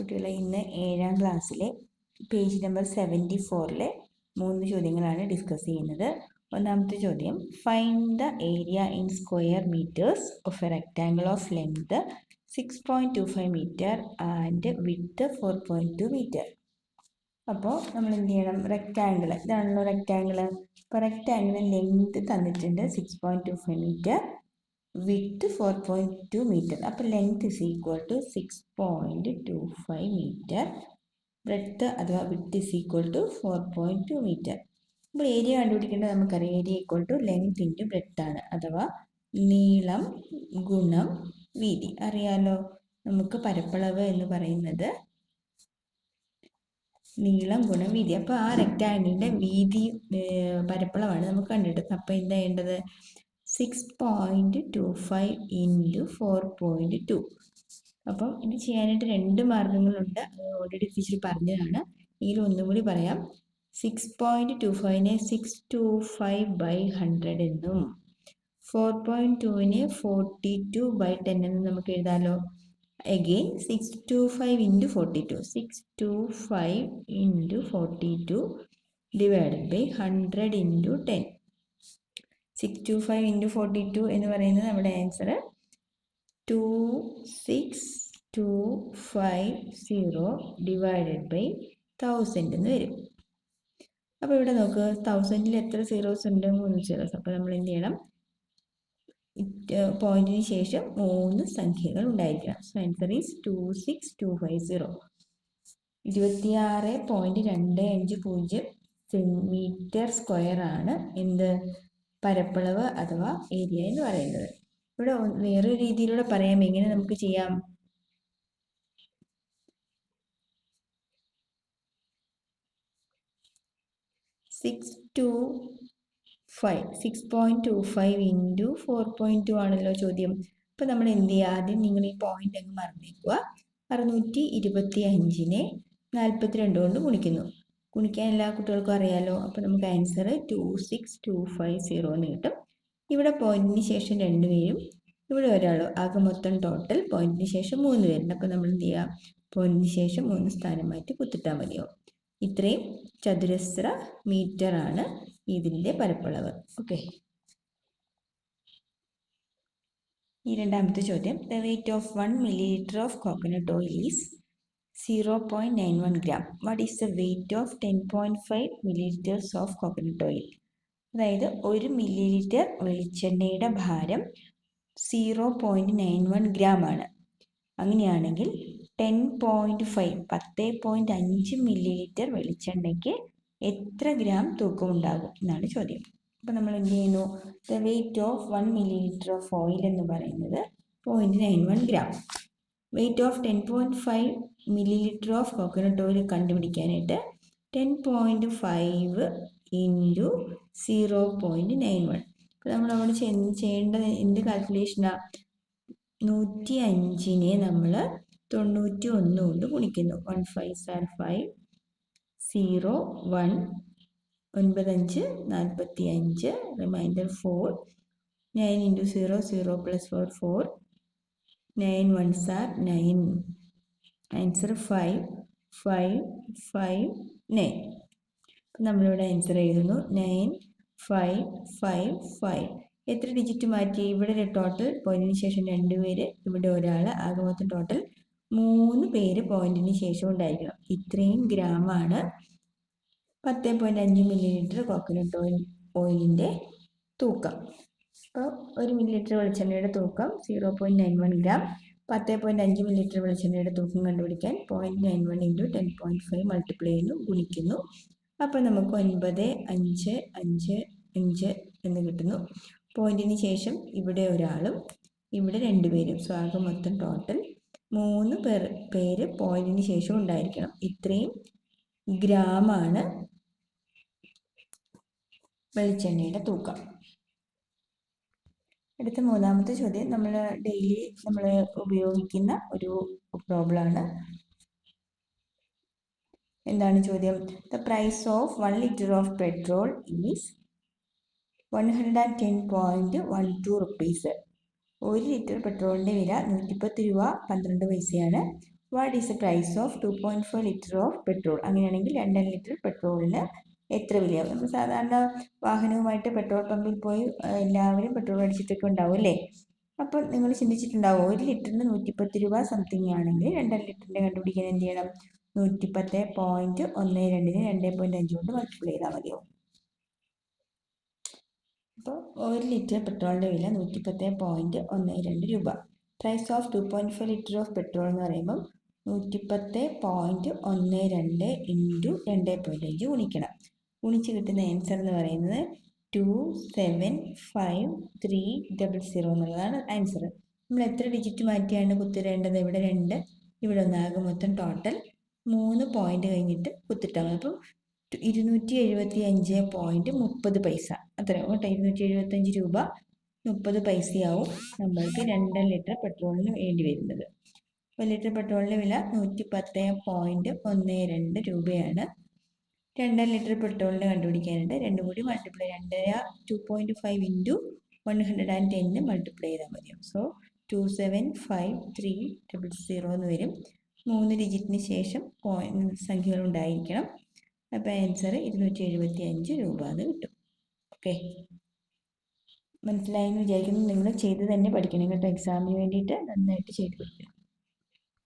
കുട്ടികളെ ഇന്ന് ഏഴാം ക്ലാസ്സിലെ പേജ് നമ്പർ സെവന്റി ഫോറിലെ മൂന്ന് ചോദ്യങ്ങളാണ് ഡിസ്കസ് ചെയ്യുന്നത്. ഒന്നാമത്തെ ചോദ്യം find the area in square metres of a rectangle of length six point two five metre and width four point two metre അപ്പോൾ നമ്മൾ എന്ത് ചെയ്യണം? റെക്റ്റാങ്കിൾ ഇതാണല്ലോ റെക്റ്റാങ്കിൾ അപ്പോൾ റെക്റ്റാങ്കിളിന് ലെങ്ത് തന്നിട്ടുണ്ട് six point two five metre width four point two metre അപ്പോൾ length is equal to six point two five metre breadth അഥവാ width is equal to four point two metre അപ്പോൾ area കണ്ടുപിടിക്കേണ്ടത് നമുക്കറിയാം. Area equal to length into breadth ആണ്. അഥവാ നീളം ഗുണം വീതി. അറിയാലോ? നമുക്ക് പരപ്പളവ് എന്ന് പറയുന്നത് നീളം ഗുണം വീതി. അപ്പോൾ ആ റെക്റ്റാങ്കിളിന്റെ വീതി പരപ്പളവാണ് നമുക്ക് കണ്ടെടുക്കുന്നത് അപ്പോൾ എന്താ ചെയ്യേണ്ടത്? Six point two five into four point two അപ്പം ഇത് ചെയ്യാനായിട്ട് രണ്ട് മാർഗങ്ങളുണ്ട്. ഓൾറെഡി ടീച്ചർ പറഞ്ഞതാണ്. ഇതിൽ ഒന്നും കൂടി പറയാം. Six point two ഫൈവിനെ six two five by hundred എന്നും ഫോർ പോയിന്റ് ടുവിനെ ഫോർട്ടി ടു ബൈ ടെൻ എന്നും നമുക്ക് എഴുതാമല്ലോ again six two five into forty two six two five into forty two divided by hundred into ten six two five into forty two എന്ന് പറയുന്നത് നമ്മുടെ answer two six two five zero divided by thousand എന്ന് വരും. അപ്പോൾ ഇവിടെ നോക്ക് തൗസൻഡിൽ എത്ര zeros ഉണ്ട്? മൂന്ന് സീറോസ് അപ്പോൾ നമ്മൾ എന്ത് ചെയ്യണം? പോയിന്റിന് ശേഷം മൂന്ന് സംഖ്യകൾ ഉണ്ടായിരിക്കണം. So answer is two six two five zero ഇരുപത്തിയാറ് പോയിന്റ് രണ്ട് അഞ്ച് പൂജ്യം സെന്റിമീറ്റർ സ്ക്വയർ ആണ്. എന്ത്? പരപ്പളവ് അഥവാ ഏരിയ എന്ന് പറയുന്നത്. ഇവിടെ വേറൊരു രീതിയിലൂടെ പറയാം. എങ്ങനെ നമുക്ക് ചെയ്യാം? Six two five six point two five into four point two ആണല്ലോ ചോദ്യം. അപ്പോൾ നമ്മൾ എന്ത് ചെയ്യുക ആദ്യം നിങ്ങൾ ഈ പോയിന്റ് അങ്ങ് മറന്നേക്കുക അറുന്നൂറ്റി ഇരുപത്തി അഞ്ചിനെ നാൽപ്പത്തിരണ്ട് കൊണ്ട് ഗുണിക്കുന്നു. ഗുണിക്കാൻ എല്ലാ കുട്ടികൾക്കും അറിയാലോ. അപ്പോൾ നമുക്ക് answer two six two five zero എന്ന് കിട്ടും. ഇവിടെ പോയിന്റിന് ശേഷം രണ്ട് പേരും ഇവിടെ ഒരാളും ആകെ മൊത്തം ടോട്ടൽ പോയിന്റിന് ശേഷം മൂന്ന് പേരുണ്ട് അപ്പോൾ നമ്മൾ എന്ത് ചെയ്യുക പോയിന്റിന് ശേഷം മൂന്ന് സ്ഥാനം മാറ്റി കുത്തിട്ടാൽ മതിയോ? ഇത്രയും ചതുരശ്ര മീറ്റർ ആണ് ഇതിന്റെ പരപ്പളവ്. ഓക്കെ ഈ രണ്ടാമത്തെ ചോദ്യം. The weight of one millilitre of coconut oil is zero point nine one gram what is the weight of ten point five millilitres of coconut oil അതായത് ഒരു മില്ലി ലിറ്റർ വെളിച്ചെണ്ണയുടെ ഭാരം zero point nine one gram ആണ്. അങ്ങനെയാണെങ്കിൽ ten point five പത്ത് point അഞ്ച് millilitre വെളിച്ചെണ്ണയ്ക്ക് എത്ര ഗ്രാം തൂക്കമുണ്ടാകും എന്നാണ് ചോദ്യം. അപ്പോൾ നമ്മൾ എന്ത് ചെയ്യുന്നു? The weight of one millilitre of oil എന്ന് പറയുന്നത് point nine one gram weight of ten point five millilitre of coconut oil കണ്ടുപിടിക്കാനായിട്ട് ten point five into zero point nine one അപ്പോൾ നമ്മൾ അവിടെ ചെയ്യേണ്ടത് എന്ത് കാൽക്കുലേഷനാണ് നൂറ്റി അഞ്ചിനെ നമ്മൾ തൊണ്ണൂറ്റി ഒന്ന് കൊണ്ട് ഗുണിക്കുന്നു. One five sir five zero one ഒൻപതഞ്ച് നാൽപ്പത്തി അഞ്ച് remainder four nine into zero zero plus four four nine one sir nine. Answer five five five nine. അപ്പം നമ്മളിവിടെ ആൻസർ എഴുതുന്നു. Nine five five five. എത്ര ഡിജിറ്റ് മാറ്റി? ഇവിടെ ടോട്ടൽ പോയിന്റിന് ശേഷം രണ്ട് പേര് ഇവിടെ ഒരാൾ ആകെ മൊത്തം ടോട്ടൽ മൂന്ന് പേര് പോയിന്റിന് ശേഷം ഉണ്ടായിരിക്കണം. ഇത്രയും ഗ്രാമാണ് പത്ത് പോയിന്റ് അഞ്ച് മില്ലി ലിറ്റർ കോക്കനട്ട് ഓയിൽ ഓയിലിന്റെ തൂക്കം. അപ്പോൾ ഒരു മില്ലി ലിറ്റർ വെളിച്ചെണ്ണയുടെ തൂക്കം zero point nine one gram പത്ത് പോയിന്റ് അഞ്ച് മില്ലി ലിറ്റർ വെളിച്ചെണ്ണയുടെ തൂക്കം കണ്ടുപിടിക്കാൻ point nine one into ten point five multiply ചെയ്യുന്നു ഗുണിക്കുന്നു. അപ്പോൾ നമുക്ക് ഒൻപത് അഞ്ച് അഞ്ച് അഞ്ച് എന്ന് കിട്ടുന്നു. പോയിന്റിന് ശേഷം ഇവിടെ ഒരാളും ഇവിടെ രണ്ടുപേരും സോ ആകെ മൊത്തം ടോട്ടൽ മൂന്ന് പേർ പേര് പോയിന്റിന് ശേഷം ഉണ്ടായിരിക്കണം. ഇത്രയും ഗ്രാമാണ് വെളിച്ചെണ്ണയുടെ തൂക്കം. അടുത്ത മൂന്നാമത്തെ ചോദ്യം നമ്മൾ ഡെയിലി നമ്മൾ ഉപയോഗിക്കുന്ന ഒരു പ്രോബ്ലമാണ് എന്താണ് ചോദ്യം? The price of one litre of petrol is one hundred and ten point one two rupees ഒരു ലിറ്റർ പെട്രോളിന്റെ വില നൂറ്റിപ്പത്ത് രൂപ പന്ത്രണ്ട് പൈസയാണ്. What is the price of two point four litre of petrol അങ്ങനെയാണെങ്കിൽ രണ്ടര ലിറ്റർ പെട്രോളിന് എത്ര വിലയാവും നമ്മൾ സാധാരണ വാഹനവുമായിട്ട് പെട്രോൾ പമ്പിൽ പോയി എല്ലാവരും പെട്രോൾ അടിച്ചിട്ടൊക്കെ ഉണ്ടാവും അല്ലേ? അപ്പം നിങ്ങൾ ചിന്തിച്ചിട്ടുണ്ടാവും ഒരു ലിറ്ററിന് നൂറ്റിപ്പത്ത് രൂപ സംതിങ് ആണെങ്കിൽ രണ്ടര ലിറ്ററിന്റെ കണ്ടുപിടിക്കാൻ എന്ത് ചെയ്യണം? നൂറ്റിപ്പത്ത് പോയിന്റ് ഒന്ന് രണ്ടിന് രണ്ട് പോയിന്റ് അഞ്ച് കൊണ്ട് മൾട്ടിപ്ലൈ ചെയ്താൽ മതിയാവും. അപ്പോൾ ഒരു ലിറ്റർ പെട്രോളിന്റെ വില നൂറ്റിപ്പത്ത് പോയിന്റ് ഒന്ന് രണ്ട് രൂപ. Price of two point five litre of petrol എന്ന് പറയുമ്പം നൂറ്റിപ്പത്ത് പോയിന്റ് ഒന്ന് രണ്ട് ഇന്റു രണ്ട് പോയിന്റ് അഞ്ച് ഗുണിക്കണം. ഗുണിച്ച് കിട്ടുന്ന ആൻസർ എന്ന് പറയുന്നത് two seven five three double zero എന്നുള്ളതാണ് ആൻസർ നമ്മൾ എത്ര ഡിജിറ്റ് മാറ്റിയാണ് കുത്തിടേണ്ടത്? ഇവിടെ രണ്ട് ഇവിടെ ഒന്നാകെ മൊത്തം ടോട്ടൽ മൂന്ന് പോയിന്റ് കഴിഞ്ഞിട്ട് കുത്തിട്ടാൽ മതി അപ്പം ഇരുന്നൂറ്റി എഴുപത്തി അഞ്ച് പോയിന്റ് മുപ്പത് പൈസ. അത്രയും കേട്ടോ. ഇരുന്നൂറ്റി എഴുപത്തി അഞ്ച് രൂപ മുപ്പത് പൈസയാവും നമ്മൾക്ക് രണ്ടര ലിറ്റർ പെട്രോളിന് വേണ്ടി വരുന്നത്. ഒരു ലിറ്റർ പെട്രോളിന്റെ വില നൂറ്റി പത്ത് പോയിന്റ് ഒന്ന് രണ്ട് രൂപയാണ്. രണ്ടര ലിറ്റർ പെട്രോളിന് കണ്ടുപിടിക്കാനുണ്ട്. രണ്ടും കൂടി മൾട്ടിപ്ലൈ രണ്ടര two point five into one hundred and ten multiply ചെയ്താൽ മതിയാവും. So two seven five three double zero എന്ന് വരും. മൂന്ന് ഡിജിറ്റിന് ശേഷം സംഖ്യകൾ ഉണ്ടായിരിക്കണം. അപ്പോൾ ആൻസർ ഇരുന്നൂറ്റി എഴുപത്തി അഞ്ച് രൂപ എന്ന് കിട്ടും. ഓക്കെ മനസ്സിലായെന്ന് വിചാരിക്കുന്നു. നിങ്ങൾ ചെയ്ത് തന്നെ പഠിക്കണം കേട്ടോ. എക്സാമിന് വേണ്ടിയിട്ട് നന്നായിട്ട് ചെയ്ത് പഠിക്കണം.